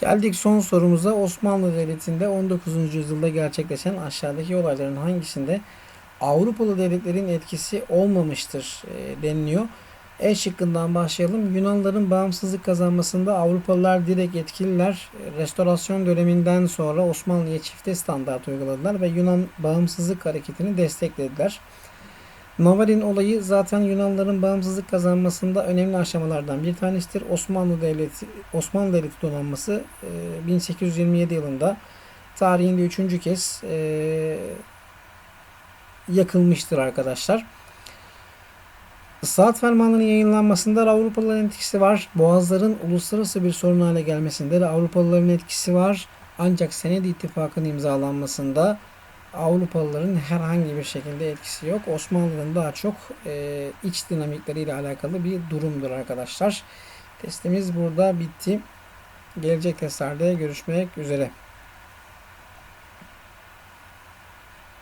Geldik son sorumuza. Osmanlı Devleti'nde 19. yüzyılda gerçekleşen aşağıdaki olayların hangisinde Avrupalı devletlerin etkisi olmamıştır e, deniliyor. E şıkkından başlayalım. Yunanların bağımsızlık kazanmasında Avrupalılar direkt etkililer. Restorasyon döneminden sonra Osmanlı'ya çifte standart uyguladılar ve Yunan bağımsızlık hareketini desteklediler. Navarin olayı zaten Yunanların bağımsızlık kazanmasında önemli aşamalardan bir tanesidir. Osmanlı Devleti Osmanlı Devleti donanması e, 1827 yılında tarihinde üçüncü kez e, yakılmıştır arkadaşlar. Saat fermanının yayınlanmasında Avrupalıların etkisi var. Boğazların uluslararası bir sorun hale gelmesinde de Avrupalıların etkisi var. Ancak Senedi İttifakı'nın imzalanmasında Avrupalıların herhangi bir şekilde etkisi yok. Osmanlı'nın daha çok e, iç dinamikleriyle alakalı bir durumdur arkadaşlar. Testimiz burada bitti. Gelecek testlerde görüşmek üzere.